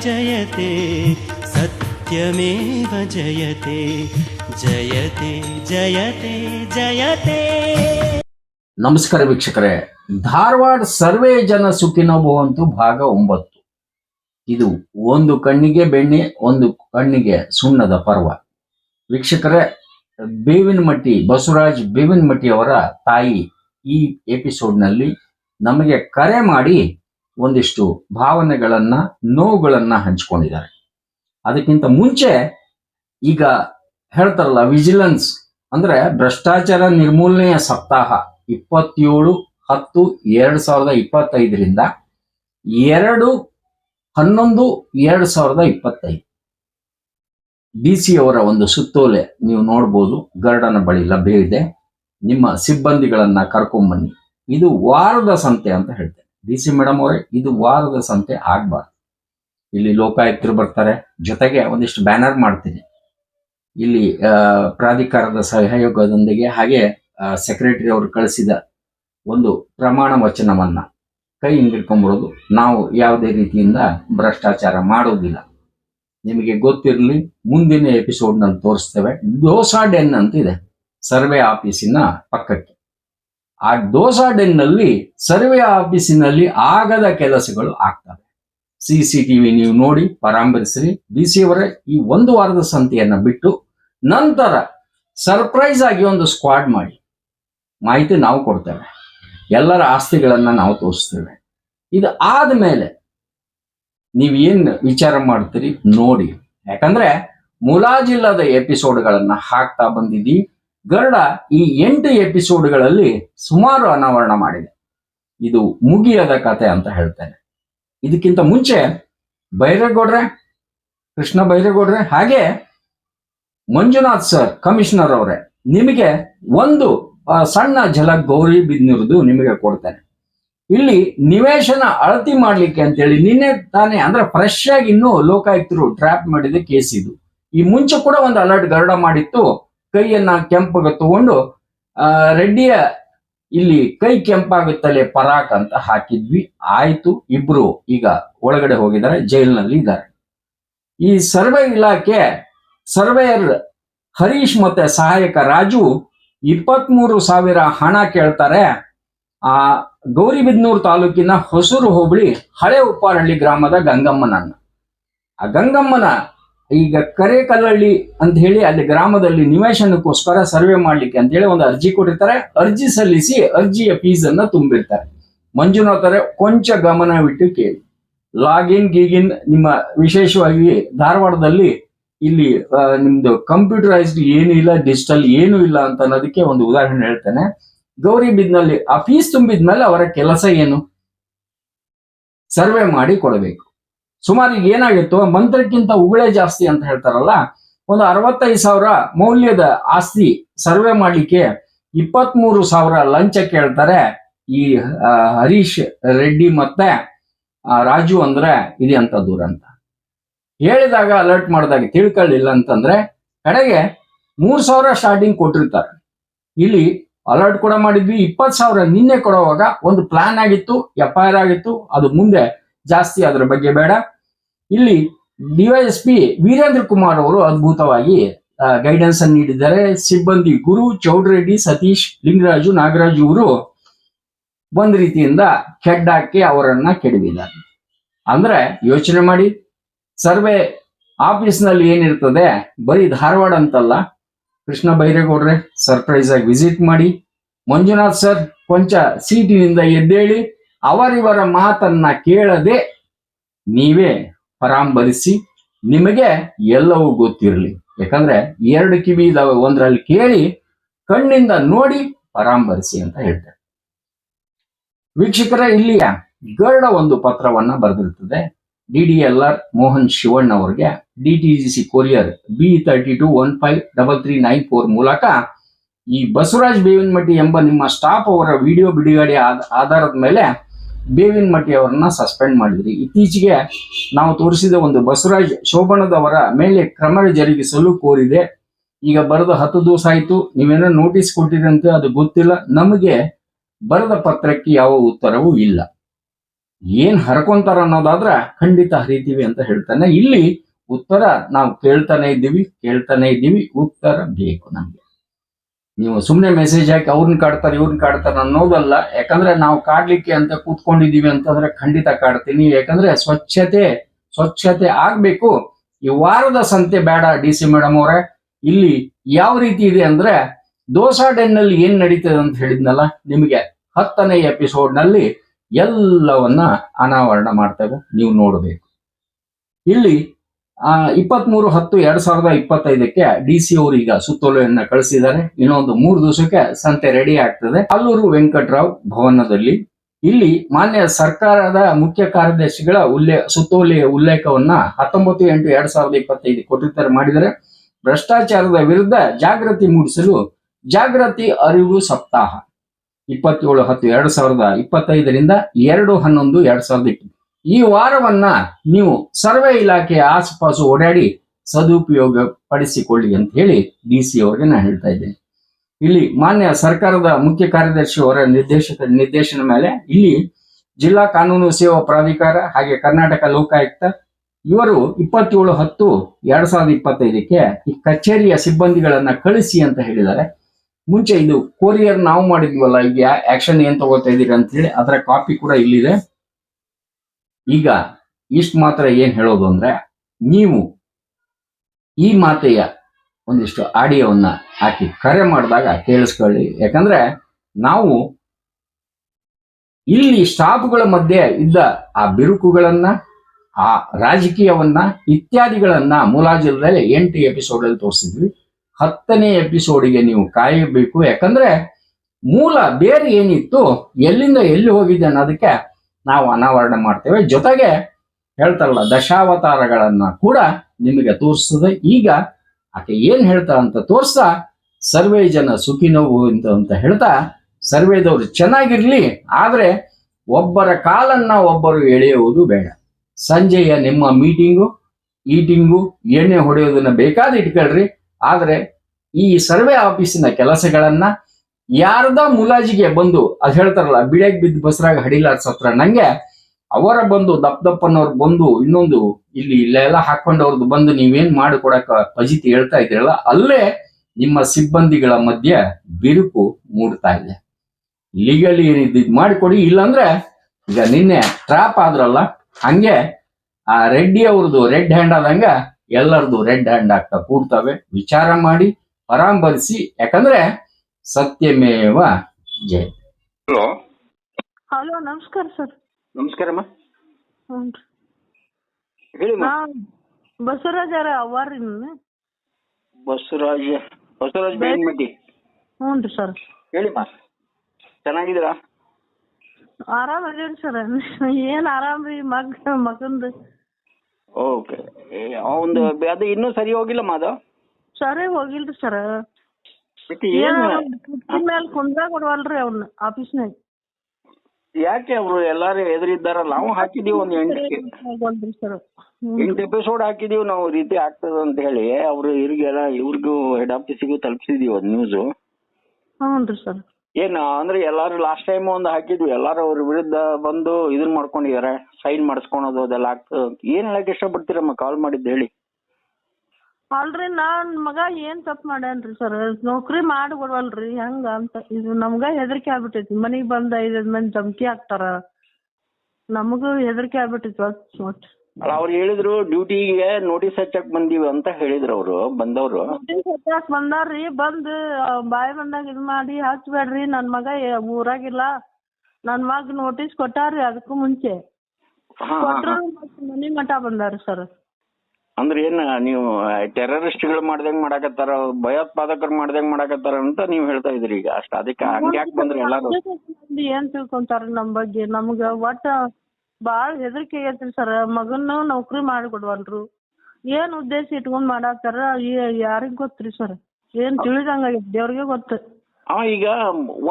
जयते सत्यमेव जयते जयते जयते जयते ನಮಸ್ಕಾರ ವೀಕ್ಷಕರೇ ಧಾರವಾಡ ಸರ್ವೇ ಜನ ಸುಖಿನೋ ಭವಂತು ಭಾಗ ಒಂಬತ್ತು ಇದು ಒಂದು ಕಣ್ಣಿಗೆ ಬೆಣ್ಣೆ ಒಂದು ಕಣ್ಣಿಗೆ ಸುಣ್ಣದ ಪರ್ವ ವೀಕ್ಷಕರೇ ಬೇವಿನಮಟ್ಟಿ ಬಸವರಾಜ್ ಬೇವಿನಮಟ್ಟಿ ಅವರ ತಾಯಿ ಈ ಎಪಿಸೋಡ್ನಲ್ಲಿ ನಮಗೆ ಕರೆ ಮಾಡಿ ಒಂದಿಷ್ಟು ಭಾವನೆಗಳನ್ನ, ನೋವುಗಳನ್ನ ಹಂಚಿಕೊಂಡಿದ್ದಾರೆ. ಅದಕ್ಕಿಂತ ಮುಂಚೆ ಈಗ ಹೇಳ್ತಾರಲ್ಲ, ವಿಜಿಲೆನ್ಸ್ ಅಂದ್ರೆ ಭ್ರಷ್ಟಾಚಾರ ನಿರ್ಮೂಲನೆಯ ಸಪ್ತಾಹ ಇಪ್ಪತ್ತೇಳು, ಹತ್ತು, ಎರಡು ಸಾವಿರದ ಇಪ್ಪತ್ತೈದರಿಂದ ಎರಡು, ಹನ್ನೊಂದು, ಎರಡು ಸಾವಿರದ ಇಪ್ಪತ್ತೈದು. ಡಿ ಸಿ ಅವರ ಒಂದು ಸುತ್ತೋಲೆ ನೀವು ನೋಡ್ಬೋದು, ಗರ್ಡನ ಬಳಿ ಲಭ್ಯ ಇದೆ. ನಿಮ್ಮ ಸಿಬ್ಬಂದಿಗಳನ್ನ ಕರ್ಕೊಂಬನ್ನಿ. ಇದು ವಾರದ ಸಂತೆ ಅಂತ ಹೇಳ್ತೇನೆ. ಡಿ ಸಿ ಮೇಡಮ್ ಅವರೇ, ಇದು ವಾರದ ಸಂತೆ ಆಗ್ಬಾರ್ದು. ಇಲ್ಲಿ ಲೋಕಾಯುಕ್ತರು ಬರ್ತಾರೆ, ಜೊತೆಗೆ ಒಂದಿಷ್ಟು ಬ್ಯಾನರ್ ಮಾಡ್ತೀನಿ. ಇಲ್ಲಿ ಪ್ರಾಧಿಕಾರದ ಸಹಯೋಗದೊಂದಿಗೆ ಹಾಗೆ ಸೆಕ್ರೆಟರಿ ಅವರು ಕಳಿಸಿದ ಒಂದು ಪ್ರಮಾಣ ವಚನವನ್ನ ಕೈ ಹಿಂಗಿಟ್ಕೊಂಡ್ಬಿಡೋದು ನಾವು ಯಾವುದೇ ರೀತಿಯಿಂದ ಭ್ರಷ್ಟಾಚಾರ ಮಾಡೋದಿಲ್ಲ. ನಿಮಗೆ ಗೊತ್ತಿರಲಿ, ಮುಂದಿನ ಎಪಿಸೋಡ್ನಲ್ಲಿ ತೋರಿಸ್ತೇವೆ. ದೋಸಾ ಡೆನ್ ಅಂತ ಇದೆ, ಸರ್ವೆ ಆಫೀಸಿನ ಪಕ್ಕಕ್ಕೆ. ಆ ದೋಸಾ ಡೆನ್ನಲ್ಲಿ ಸರ್ವೆ ಆಫೀಸಿನಲ್ಲಿ ಆಗದ ಕೆಲಸಗಳು ಆಗ್ತವೆ. ಸಿ ಸಿ ಟಿವಿ ನೀವು ನೋಡಿ ಪರಾಮರಿಸಿರಿ ಡಿ ಸಿ ಅವರೇ ಈ ಒಂದು ವಾರದ ಸಂತೆಯನ್ನ ಬಿಟ್ಟು ನಂತರ ಸರ್ಪ್ರೈಸ್ ಆಗಿ ಒಂದು ಸ್ಕ್ವಾಡ್ ಮಾಡಿ. ಮಾಹಿತಿ ನಾವು ಕೊಡ್ತೇವೆ. ಎಲ್ಲರ ಆಸ್ತಿಗಳನ್ನ ನಾವು ತೋರಿಸ್ತೇವೆ. ಇದು ಆದ್ಮೇಲೆ ನೀವು ಏನ್ ವಿಚಾರ ಮಾಡ್ತೀರಿ? ನೋಡಿ. ಯಾಕಂದ್ರೆ ಮುಲಾಜಿಲ್ಲದ ಎಪಿಸೋಡ್ಗಳನ್ನು ಹಾಕ್ತಾ ಬಂದಿದ್ದೀವಿ ಗರುಡ ಈ ಎಂಟು ಎಪಿಸೋಡ್ಗಳಲ್ಲಿ ಸುಮಾರು ಅನಾವರಣ ಮಾಡಿದೆ. ಇದು ಮುಗಿಯದ ಕತೆ ಅಂತ ಹೇಳ್ತೇನೆ. ಇದಕ್ಕಿಂತ ಮುಂಚೆ ಬೈರೇಗೌಡ್ರೆ ಕೃಷ್ಣ ಬೈರೇಗೌಡ್ರೆ ಹಾಗೆ ಮಂಜುನಾಥ್ ಸರ್, ಕಮಿಷನರ್ ಅವರೇ, ನಿಮಗೆ ಒಂದು ಸಣ್ಣ ಜಲ ಗೌರಿ ಬಿದ್ನಿರುದು ನಿಮಗೆ ಕೊಡ್ತೇನೆ. ಇಲ್ಲಿ ನಿವೇಶನ ಅಳತಿ ಮಾಡ್ಲಿಕ್ಕೆ ಅಂತೇಳಿ ನಿನ್ನೆ ತಾನೇ, ಅಂದ್ರೆ ಫ್ರೆಶ್ ಆಗಿ ಇನ್ನೂ ಲೋಕಾಯುಕ್ತರು ಟ್ರ್ಯಾಪ್ ಮಾಡಿದ ಕೇಸ್ ಇದು. ಈ ಮುಂಚೆ ಕೂಡ ಒಂದು ಅಲರ್ಟ್ ಗರಡ ಮಾಡಿತ್ತು. ಕೈಯನ್ನ ಕೆಂಪಗೆ ತಗೊಂಡು ಆ, ರೆಡ್ಡಿಯ ಇಲ್ಲಿ ಕೈ ಕೆಂಪಾಗುತ್ತಲೇ ಪರಾಕ್ ಅಂತ ಹಾಕಿದ್ವಿ. ಆಯ್ತು ಇಬ್ರು ಈಗ ಒಳಗಡೆ ಹೋಗಿದ್ದಾರೆ ಜೈಲ್ನಲ್ಲಿ ಇದ್ದಾರೆ. ಈ ಸರ್ವೆ ಇಲಾಖೆ ಸರ್ವೇಯರ್ ಹರೀಶ್ ಮತ್ತೆ ಸಹಾಯಕ ರಾಜು ಇಪ್ಪತ್ಮೂರು ಸಾವಿರ ಹಣ ಕೇಳ್ತಾರೆ. ಆ ಗೌರಿಬಿದನೂರು ತಾಲೂಕಿನ ಹೊಸೂರು ಹೋಬಳಿ ಹಳೆ ಉಪ್ಪಾರಹಳ್ಳಿ ಗ್ರಾಮದ ಗಂಗಮ್ಮನನ್ನ. ಆ ಗಂಗಮ್ಮನ ಈಗ ಕರೇಕಲ್ಲಳ್ಳಿ ಅಂತ ಹೇಳಿ ಅಲ್ಲಿ ಗ್ರಾಮದಲ್ಲಿ ನಿವೇಶನಕ್ಕೋಸ್ಕರ ಸರ್ವೆ ಮಾಡ್ಲಿಕ್ಕೆ ಅಂತ ಹೇಳಿ ಒಂದು ಅರ್ಜಿ ಕೊಟ್ಟಿರ್ತಾರೆ. ಅರ್ಜಿ ಸಲ್ಲಿಸಿ ಅರ್ಜಿಯ ಫೀಸ್ ಅನ್ನ ತುಂಬಿರ್ತಾರೆ. ಮಂಜುನಾಥರೇ ಕೊಂಚ ಗಮನವಿಟ್ಟು ಕೇಳಿ. ಲಾಗಿನ್ ಗೀಗಿನ್ ನಿಮ್ಮ ವಿಶೇಷವಾಗಿ ಧಾರವಾಡದಲ್ಲಿ ಇಲ್ಲಿ ನಿಮ್ದು ಕಂಪ್ಯೂಟರೈಸ್ಡ್ ಏನು ಇಲ್ಲ ಡಿಜಿಟಲ್ ಏನು ಇಲ್ಲ ಅಂತ ಅನ್ನೋದಕ್ಕೆ ಒಂದು ಉದಾಹರಣೆ ಹೇಳ್ತೇನೆ. ಗೌರಿ ಬಿದ್ನಲ್ಲಿ ಆ ಫೀಸ್ ತುಂಬಿದ್ಮೇಲೆ ಅವರ ಕೆಲಸ ಏನು? ಸರ್ವೆ ಮಾಡಿ ಕೊಡಬೇಕು. ಸುಮಾರು ಈಗ ಏನಾಗಿತ್ತು? ಮಂತ್ರಕ್ಕಿಂತ ಉಗುಳೆ ಜಾಸ್ತಿ ಅಂತ ಹೇಳ್ತಾರಲ್ಲ? ಒಂದು ಅರವತ್ತೈದು ಸಾವಿರ ಮೌಲ್ಯದ ಆಸ್ತಿ ಸರ್ವೆ ಮಾಡ್ಲಿಕ್ಕೆ ಇಪ್ಪತ್ಮೂರು ಸಾವಿರ ಲಂಚ ಕೇಳ್ತಾರೆ ಈ ಹರೀಶ್ ರೆಡ್ಡಿ ಮತ್ತೆ ರಾಜು ಅಂದ್ರೆ ಇದೆ ಅಂತ ದೂರ ಅಂತ. ಹೇಳಿದಾಗ ಅಲರ್ಟ್ ಮಾಡಿದಾಗ ತಿಳ್ಕೊಳ್ಳಿಲ್ಲ ಅಂತಂದ್ರೆ ಕಡೆಗೆ ಮೂರ್ ಸಾವಿರ ಸ್ಟಾರ್ಟಿಂಗ್ ಕೊಟ್ಟಿರ್ತಾರೆ. ಇಲ್ಲಿ ಅಲರ್ಟ್ ಕೂಡ ಮಾಡಿದ್ವಿ, ಇಪ್ಪತ್ತು ಸಾವಿರ ನಿನ್ನೆ ಕೊಡುವಾಗ ಒಂದು ಪ್ಲಾನ್ ಆಗಿತ್ತು ಎಫ್ ಆಗಿತ್ತು, ಅದು ಮುಂದೆ ಜಾಸ್ತಿ ಅದರ ಬಗ್ಗೆ ಬೇಡ. ಇಲ್ಲಿ ಡಿವೈಎಸ್ಪಿ ವೀರೇಂದ್ರ ಕುಮಾರ್ ಅವರು ಅದ್ಭುತವಾಗಿ ಗೈಡೆನ್ಸ್ ಅನ್ನು ನೀಡಿದ್ದಾರೆ. ಸಿಬ್ಬಂದಿ ಗುರು ಚೌಡ್ರೆಡ್ಡಿ, ಸತೀಶ್, ಲಿಂಗರಾಜು, ನಾಗರಾಜು ಇವರು ಒಂದ್ ರೀತಿಯಿಂದ ಕೆಡ್ಡಾಕಿ ಅವರನ್ನ ಕೆಡವಿದ್ದಾರೆ. ಅಂದ್ರೆ ಯೋಚನೆ ಮಾಡಿ, ಸರ್ವೆ ಆಫೀಸ್ನಲ್ಲಿ ಏನಿರ್ತದೆ, ಬರೀ ಧಾರವಾಡ ಅಂತಲ್ಲ, ಕೃಷ್ಣ ಬೈರೇಗೌಡ್ರೆ ಸರ್ಪ್ರೈಸ್ ಆಗಿ ವಿಸಿಟ್ ಮಾಡಿ, ಮಂಜುನಾಥ್ ಸರ್ ಕೊಂಚ ಸೀಟಿನಿಂದ ಎದ್ದೇಳಿ ಅವರಿವರ ಮಾತನ್ನ ಕೇಳದೆ ನೀವೇ ಪರಾಂಬರಿಸಿ ನಿಮಗೆ ಎಲ್ಲವೂ ಗೊತ್ತಿರಲಿ. ಯಾಕಂದ್ರೆ ಎರಡು ಕಿವಿ ಇದಾವೆ, ಒಂದ್ರಲ್ಲಿ ಕೇಳಿ, ಕಣ್ಣಿಂದ ನೋಡಿ ಪರಾಂಬರಿಸಿ ಅಂತ ಹೇಳ್ತಾರೆ. ವೀಕ್ಷಕರ, ಇಲ್ಲಿಯ ಗರ್ಡ ಒಂದು ಪತ್ರವನ್ನ ಬರೆದಿರ್ತದೆ. D D L R Mohan Shivanna ಅವರಿಗೆ, D T G C courier B thirty two one five double three nine four ಮೂಲಕ ಈ ಬಸವರಾಜ್ ಬೇವಿನಮಟ್ಟಿ ಎಂಬ ನಿಮ್ಮ ಸ್ಟಾಫ್ ಅವರ ವಿಡಿಯೋ ಬಿಡುಗಡೆ ಆಧಾರದ ಮೇಲೆ ಬೇವಿನಮಟ್ಟಿ ಅವರನ್ನ ಸಸ್ಪೆಂಡ್ ಮಾಡಿದ್ರಿ. ಇತ್ತೀಚೆಗೆ ನಾವು ತೋರಿಸಿದ ಒಂದು ಬಸವರಾಜ್ ಶೋಭಣದವರ ಮೇಲೆ ಕ್ರಮ ಜರುಗಿಸಲು ಕೋರಿದೆ. ಈಗ ಬರೆದ ಹತ್ತು ದಿವಸ ಆಯ್ತು. ನೀವೇನೋ ನೋಟಿಸ್ ಕೊಟ್ಟಿರಂತೆ ಅದು ಗೊತ್ತಿಲ್ಲ. ನಮಗೆ ಬರೆದ ಪತ್ರಕ್ಕೆ ಯಾವ ಉತ್ತರವೂ ಇಲ್ಲ. ಏನ್ ಹರ್ಕೊಂತಾರ ಅನ್ನೋದಾದ್ರ ಖಂಡಿತ ಹರಿತೀವಿ ಅಂತ ಹೇಳ್ತಾನೆ. ಇಲ್ಲಿ ಉತ್ತರ ನಾವು ಕೇಳ್ತಾನೆ ಇದ್ದೀವಿ ಕೇಳ್ತಾನೆ ಇದ್ದೀವಿ. ಉತ್ತರ ಬೇಕು ನಮ್ಗೆ. ನೀವು ಸುಮ್ಮನೆ ಮೆಸೇಜ್ ಹಾಕಿ ಅವ್ರನ್ನ ಕಾಡ್ತಾರೆ ಇವ್ರನ್ನ ಕಾಡ್ತಾರೆ ಅನ್ನೋದಲ್ಲ. ಯಾಕಂದ್ರೆ ನಾವು ಕಾಡ್ಲಿಕ್ಕೆ ಅಂತ ಕೂತ್ಕೊಂಡಿದ್ದೀವಿ ಅಂತಂದ್ರೆ ಖಂಡಿತ ಕಾಡ್ತೀನಿ ಯಾಕಂದ್ರೆ ಸ್ವಚ್ಛತೆ ಸ್ವಚ್ಛತೆ ಆಗ್ಬೇಕು. ಈ ವಾರದ ಸಂತೆ ಬೇಡ ಡಿ ಸಿ ಮೇಡಮ್ ಅವರೇ. ಇಲ್ಲಿ ಯಾವ ರೀತಿ ಇದೆ ಅಂದ್ರೆ ದೋಸಾ ಡೆನ್ನಲ್ಲಿ ಏನ್ ನಡೀತದೆ ಅಂತ ಹೇಳಿದ್ನಲ್ಲ ನಿಮಗೆ ಹತ್ತನೇ ಎಪಿಸೋಡ್ನಲ್ಲಿ ಎಲ್ಲವನ್ನ ಅನಾವರಣ ಮಾಡ್ತೇವೆ ನೀವು ನೋಡಬೇಕು. ಇಲ್ಲಿ ಆ, ಇಪ್ಪತ್ಮೂರು ಹತ್ತು ಎರಡ್ ಸಾವಿರದ ಇಪ್ಪತ್ತೈದಕ್ಕೆ ಡಿ ಸಿ ಅವರು ಈಗ ಸುತ್ತೋಲೆಯನ್ನ ಕಳಿಸಿದ್ದಾರೆ. ಇನ್ನೊಂದು ಮೂರು ದಿವಸಕ್ಕೆ ಸಂತೆ ರೆಡಿ ಆಗ್ತದೆ. ಅಲ್ಲೂರು ವೆಂಕಟರಾವ್ ಭವನದಲ್ಲಿ ಇಲ್ಲಿ ಮಾನ್ಯ ಸರ್ಕಾರದ ಮುಖ್ಯ ಕಾರ್ಯದರ್ಶಿಗಳ ಉಲ್ಲೇ, ಸುತ್ತೋಲೆಯ ಉಲ್ಲೇಖವನ್ನ ಹತ್ತೊಂಬತ್ತು ಎಂಟು ಎರಡ್ ಸಾವಿರದ ಇಪ್ಪತ್ತೈದು ಕೊಟ್ಟಿರ್ತಾರೆ ಮಾಡಿದರೆ ಭ್ರಷ್ಟಾಚಾರದ ವಿರುದ್ಧ ಜಾಗೃತಿ ಮೂಡಿಸಲು ಜಾಗೃತಿ ಅರಿವು ಸಪ್ತಾಹ. ಇಪ್ಪತ್ತೇಳು ಹತ್ತು ಎರಡ್ ಸಾವಿರದ ಇಪ್ಪತ್ತೈದರಿಂದ ಎರಡು ಹನ್ನೊಂದು ಎರಡ್ ಸಾವಿರದ ಇಪ್ಪತ್ತು. ಈ ವಾರವನ್ನ ನೀವು ಸರ್ವೆ ಇಲಾಖೆಯ ಆಸುಪಾಸು ಓಡಾಡಿ ಸದುಪಯೋಗ ಪಡಿಸಿಕೊಳ್ಳಿ ಅಂತ ಹೇಳಿ ಡಿ ಸಿ ಅವರಿಗೆ ನಾನು ಹೇಳ್ತಾ ಇದ್ದೇನೆ. ಇಲ್ಲಿ ಮಾನ್ಯ ಸರ್ಕಾರದ ಮುಖ್ಯ ಕಾರ್ಯದರ್ಶಿ ಅವರ ನಿರ್ದೇಶಕ, ನಿರ್ದೇಶನ ಮೇಲೆ ಇಲ್ಲಿ ಜಿಲ್ಲಾ ಕಾನೂನು ಸೇವಾ ಪ್ರಾಧಿಕಾರ ಹಾಗೆ ಕರ್ನಾಟಕ ಲೋಕಾಯುಕ್ತ ಇವರು ಇಪ್ಪತ್ತೇಳು ಹತ್ತು ಎರಡ್ ಸಾವಿರದ ಇಪ್ಪತ್ತೈದಕ್ಕೆ ಈ ಕಚೇರಿಯ ಸಿಬ್ಬಂದಿಗಳನ್ನ ಕಳಿಸಿ ಅಂತ ಹೇಳಿದ್ದಾರೆ. ಮುಂಚೆ ಇದು ಕೊರಿಯರ್ ನಾವು ಮಾಡಿದ್ವಲ್ಲ, ಈಗ ಆಕ್ಷನ್ ಏನ್ ತಗೋತಾ ಇದೀರಿ ಅಂತ ಹೇಳಿ ಅದರ ಕಾಪಿ ಕೂಡ ಇಲ್ಲಿದೆ. ಈಗ ಇಷ್ಟು ಮಾತ್ರ ಏನ್ ಹೇಳೋದು ಅಂದ್ರೆ ನೀವು ಈ ಮಾತೆಯ ಒಂದಿಷ್ಟು ಆಡಿಯೋವನ್ನ ಹಾಕಿ, ಕರೆ ಮಾಡಿದಾಗ ಕೇಳಿಸ್ಕೊಳ್ಳಿ. ಯಾಕಂದ್ರೆ ನಾವು ಇಲ್ಲಿ ಸ್ಟಾಫ್ಗಳ ಮಧ್ಯೆ ಇದ್ದ ಆ ಬಿರುಕುಗಳನ್ನ, ಆ ರಾಜಕೀಯವನ್ನ, ಇತ್ಯಾದಿಗಳನ್ನ ಮುಲಾಜಿಲ್ದಲ್ಲಿ ಎಂಟು ಎಪಿಸೋಡ್ ಅಲ್ಲಿ ತೋರಿಸಿದ್ವಿ. ಹತ್ತನೇ ಎಪಿಸೋಡಿಗೆ ನೀವು ಕಾಯಬೇಕು. ಯಾಕಂದ್ರೆ ಮೂಲ ಬೇರೆ ಏನಿತ್ತು, ಎಲ್ಲಿಂದ ಎಲ್ಲಿ ಹೋಗಿದೆ ಅನ್ನೋದಕ್ಕೆ ನಾವು ಅನಾವರಣ ಮಾಡ್ತೇವೆ. ಜೊತೆಗೆ ಹೇಳ್ತಾರಲ್ಲ, ದಶಾವತಾರಗಳನ್ನ ಕೂಡ ನಿಮಗೆ ತೋರಿಸ್ತದೆ ಈಗ ಆಕೆ ಏನ್ ಹೇಳ್ತಾ ಅಂತ ತೋರ್ಸ್ತಾ, ಸರ್ವೇ ಜನ ಸುಖಿನೋವು ಅಂತ ಅಂತ ಹೇಳ್ತಾ, ಸರ್ವೇದವರು ಚೆನ್ನಾಗಿರ್ಲಿ, ಆದ್ರೆ ಒಬ್ಬರ ಕಾಲನ್ನ ಒಬ್ಬರು ಎಳೆಯುವುದು ಬೇಡ. ಸಂಜೆಯ ನಿಮ್ಮ ಮೀಟಿಂಗು, ಈಟಿಂಗು, ಎಣ್ಣೆ ಹೊಡೆಯೋದನ್ನ ಬೇಕಾದ ಇಟ್ಕೊಳ್ರಿ. ಆದ್ರೆ ಈ ಸರ್ವೆ ಆಫೀಸಿನ ಕೆಲಸಗಳನ್ನ ಯಾರದ ಮುಲಾಜಿಗೆ ಬಂದು ಅದ್ ಹೇಳ್ತಾರಲ್ಲ, ಬಿಡಕ್ ಬಿದ್ದ ಬಸರಾಗ ಹಡಿಲಾರ ಸತ್ರ ನಂಗೆ ಅವರ ಬಂದು, ದಪ್ಪ ದಪ್ಪನವ್ರು ಬಂದು ಇನ್ನೊಂದು ಇಲ್ಲಿ ಇಲ್ಲೆಲ್ಲ ಹಾಕೊಂಡವ್ರದ್ದು ಬಂದು ನೀವೇನ್ ಮಾಡಿಕೊಡಕ ಫಜಿತಿ ಹೇಳ್ತಾ ಇದ್ದೀರಲ್ಲ, ಅಲ್ಲೇ ನಿಮ್ಮ ಸಿಬ್ಬಂದಿಗಳ ಮಧ್ಯೆ ಬಿರುಕು ಮೂಡ್ತಾ ಇದೆ. ಲೀಗಲಿ ಏನಿದ್ದು ಮಾಡಿಕೊಡಿ, ಇಲ್ಲಾಂದ್ರೆ ಈಗ ನಿನ್ನೆ ಟ್ರಾಪ್ ಆದ್ರಲ್ಲ, ಹಂಗೆ ಆ ರೆಡ್ಡಿ ಅವ್ರದ್ದು ರೆಡ್ ಹ್ಯಾಂಡ್ ಆದಂಗ ಎಲ್ಲರದು ರೆಡ್ ಹ್ಯಾಂಡ್ ಆಗ್ತಾ ಕೂಡ್ತವೆ. ವಿಚಾರ ಮಾಡಿ, ಪರಾಂಬರಿಸಿ, ಯಾಕಂದ್ರೆ ಸತ್ಯಮೇವ ಜಯ. ಹಲೋ. ಹಲೋ ನಮಸ್ಕಾರ ಸರ್. ನಮಸ್ಕಾರಮ್ಮ. ಹ್ಞೂ ಹೇಳಿಮ್ಮ ನಾ ಬಸವರಾಜರ ಅವ್ವಾರ್ರಿ ನೀವು ಬಸವರಾಜ್ ಬಸವರಾಜ್ ಬೇನ್ಮಟ್ಟಿ ಹ್ಞೂ ರೀ ಸರ್. ಹೇಳಿಮ್ಮ ಚೆನ್ನಾಗಿದ್ದೀರಾ? ಆರಾಮ ಅದೀವಿ ಸರ್. ಏನ್ ಆರಾಮ್ ರೀ ಮಗ ಮಗಂದು. ಓಕೆ. ಒಂದು ಅದು ಇನ್ನೂ ಸರಿ ಹೋಗಿಲ್ಲಮ್ಮ ಅದು? ಸರಿ ಹೋಗಿಲ್ರಿ ಸರ್. ಯಾಕೆ ಅವ್ರು ಏನು ಮೇಲೆ ಕೊಡವಲ್ರಿ ಅವ್ನ ಆಫೀಸ್ನಾಗ. ಯಾಕೆ ಅವರು ಎಲ್ಲಾರು ಎದುರಿದ್ದಾರಲ್ಲ ನಾವು ಹಾಕಿದೀವಿ ಒಂದು ಎಂಟು ಹೋಗಲ್ರಿ ಸರ್ ಎಂಟು ಎಪಿಸೋಡ್ ಹಾಕಿದೀವಿ ನಾವು ರೀತಿ ಆಗ್ತದ ಅಂತ ಹೇಳಿ. ಅವ್ರು ಇವ್ರಿಗೆಲ್ಲ ಇವ್ರಿಗೂ ಹೆಡ್ ಆಫೀಸಿಗೂ ತಲುಪಿಸಿದೀವಿ ಒಂದು ನ್ಯೂಸ್ ಹ್ಞೂ ಸರ್ ಏನ್ ಅಂದ್ರೆ ಎಲ್ಲಾರು ಲಾಸ್ಟ್ ಟೈಮ್ ಒಂದು ಹಾಕಿದ್ವಿ. ಎಲ್ಲಾರು ಅವ್ರ ವಿರುದ್ಧ ಬಂದು ಇದನ್ನ ಮಾಡ್ಕೊಂಡಿದಾರೆ ಸೈನ್ ಮಾಡಿಸ್ಕೊಳೋದು ಅದೆಲ್ಲ ಆಗ್ತದ ಏನ್ ಹೇಳಕ್ ಇಷ್ಟಪಡ್ತೀರಮ್ಮ? ಕಾಲ್ ಮಾಡಿದ್ದು ಹೇಳಿ. ಅಲ್ರಿ ನನ್ ಮಗ ಏನ್ ತಪ್ಪು ಮಾಡ್ಯಾನ್ರಿ ಸರ್ ನೌಕರಿ ಮಾಡಿ ಕೊಡವಲ್ರಿ ಹೆಂಗ ಅಂತ. ಇದು ನಮ್ಗ ಹೆದರಿಕೆ ಆಗ್ಬಿಟ್ಟೈತಿ. ಮನಿಗ್ ಬಂದ ಐದ್ ಮಂದಿ ಧಮ್ಕಿ ಹಾಕ್ತಾರ. ನಮಗೂ ಹೆದರಿಕೆ ಆಗ್ಬಿಟ್ಟೈತಿ ಒಟ್ ಒಟ್ ಅಲ್ಲ ಅವ್ರು ಹೇಳಿದ್ರು ಡ್ಯೂಟಿಗೆ ನೋಟಿಸ್ ಹಚ್ಚಕ್ ಬಂದೀವಿ ಅಂತ ಹೇಳಿದ್ರು ಅವರು ಬಂದವರು. ಬಂದಾರ್ರಿ ಬಂದ್ ಬಾಯಿ ಬಂದಾಗ ಇದ್ ಮಾಡಿ ಹಚ್ಬೇಡ್ರಿ ನನ್ ಮಗ ಏ- ಊರಾಗಿಲ್ಲ. ನನ್ ಮಗ ನೋಟಿಸ್ ಕೊಟ್ಟಾರ್ರಿ ಅದಕ್ಕೂ ಮುಂಚೆ. ಕೊಟ್ರು ಮನಿ ಮಠ ಬಂದಾರಿ ಸರ್ ಅಂದ್ರೆ ಏನ್ ನೀವು ಟೆರರಿಸ್ಟ್ಗಳು ಮಾಡ್ದಂಗ್ ಮಾಡಾಕತ್ತಾರ ಭಯೋತ್ಪಾದಕರು ಮಾಡ್ದಂಗ್ ಮಾಡಾಕತ್ತಾರ ಅಂತ ನೀವ್ ಹೇಳ್ತಾ ಇದ್ರಿ ಈಗ. ಅಷ್ಟ ಅದಕ್ಕೆ ಹಂಗ್ಯಾಕ್ ಬಂದ್ರಿ ಎಲ್ಲಾರು? ಏನ್ ತಿಳ್ಕೊಂತಾರ ನಮ್ ಬಗ್ಗೆ? ನಮ್ಗ ಒಟ್ಟ ಬಾಳ್ ಹೆದರಿಕೆ ಐತ್ರಿ ಸರ್ ಮಗನ್ ನೌಕರಿ ಮಾಡಿ ಮಾಡಿಕೊಡ್ವಲ್ರು ಏನ್ ಉದ್ದೇಶ ಇಟ್ಕೊಂಡ್ ಮಾಡಾಕ್ತಾರ ಯಾರಿಗ್ ಗೊತ್ತ್ರಿ ಸರ್ ಏನ್ ತಿಳಿದಂಗ ದೇವ್ರಿಗೆ ಗೊತ್ತು. ಆ ಈಗ